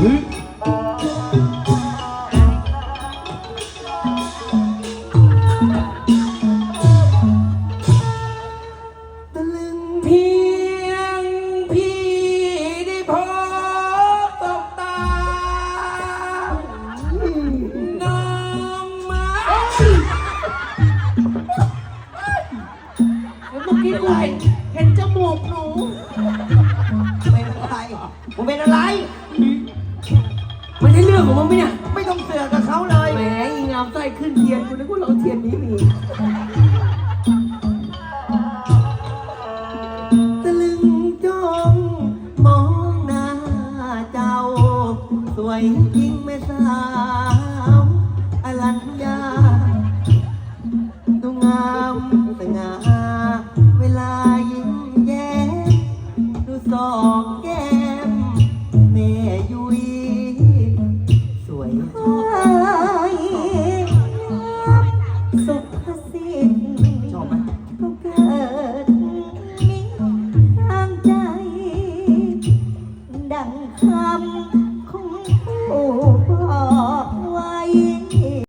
ตะลึงเพียงพี่ได้พบตบตา น้องมาเมื่อกี้กูเห็นเห็นจมูกหนูเป็นอะไรผมเป็นอะไร องของมึงไหมเนี่ยไม่ต้องเสือกกับเขาเลย แหมอีงามไส้ขึ้นเทียนกูนึกว่าเราเทียนนี้มีตะลึงจ้องมองหน้าเจ้า สวยจริงแม่สาวอลัญญาดูงามสง่าเวลายิ้มแย้มดูสองแก้ม สวยเอ้ยสุภสิทธิ์ชอบไหมก็เกิดมีทางใจ ดังคำของผู้